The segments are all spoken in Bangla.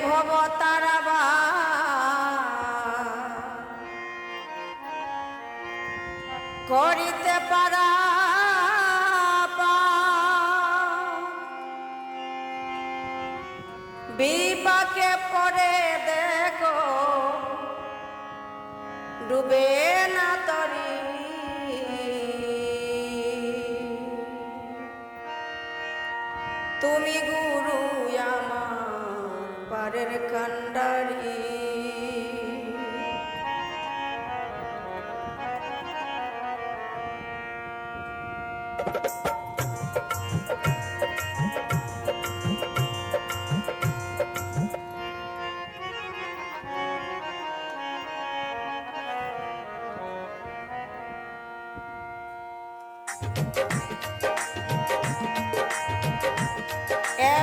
ভব তারাবা করিতে পারা বিপাকে পরে দেখো ডুবে না এ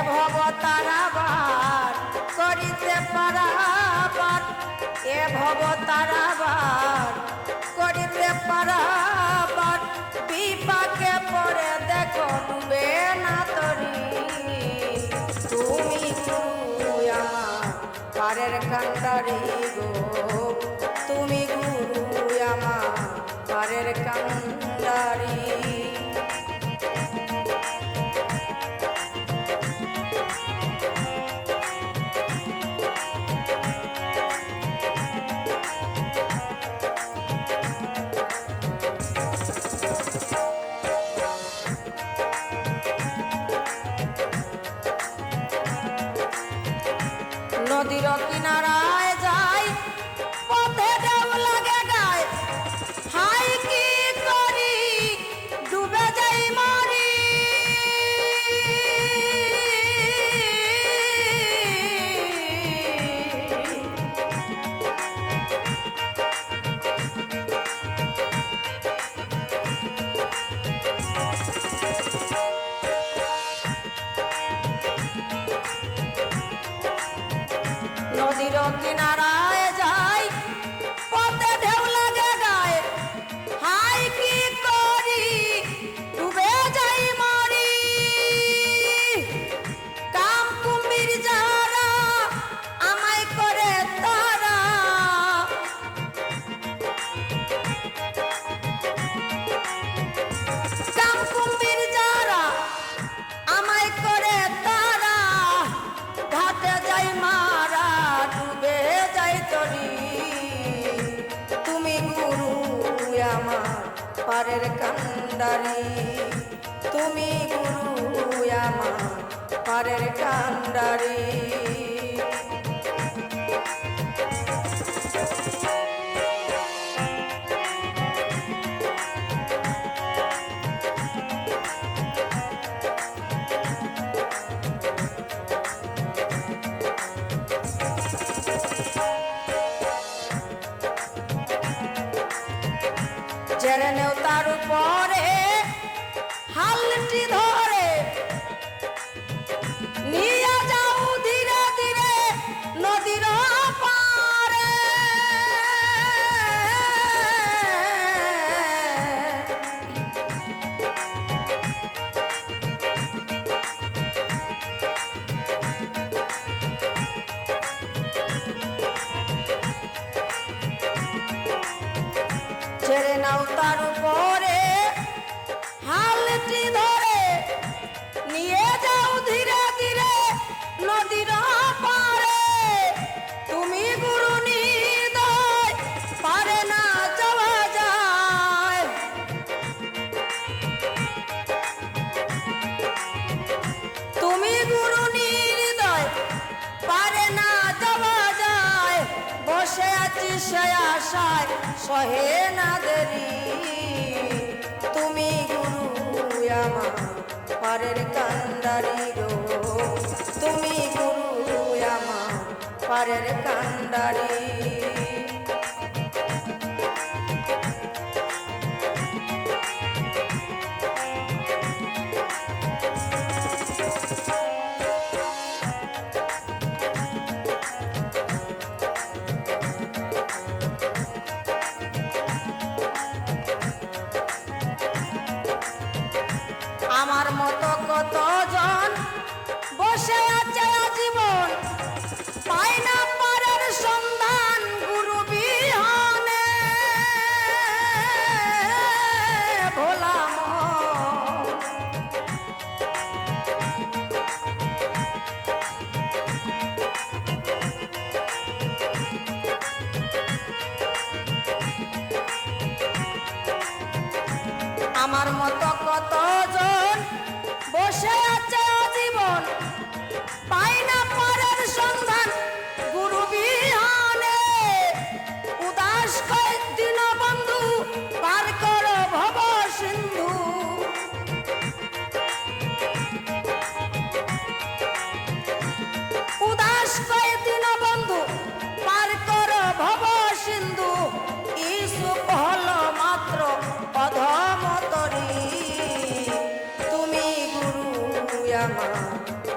ভব করিতে পারাবার, এ ভব তারাবার, করিতে পারাবার। বিপাকে পড়ে দেখো ডুবে না তরি। তুমি পারের কান্ডারি গো। তুমি গুরু আমার পারের কান্ডারি আমার পারের কান্ডারি। তুমি গুরু আমার পারের কান্ডারি। জেরে নেও তার উপরে হালটি ধরে। Lautaro সে আশায় সহে না দেরি তুমি গুরু আমার পারের কান্ডারি গো। তুমি গুরু আমার পারের কান্ডারি।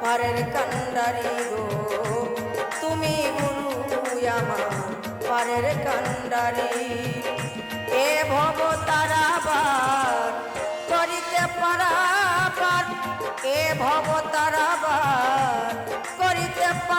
পারের কান্দারি গো। তুমি গুরু আমার পারের কান্দারি এ ভব তারাবার করিতে পারাবার, এ ভব তারাবার করিতে পার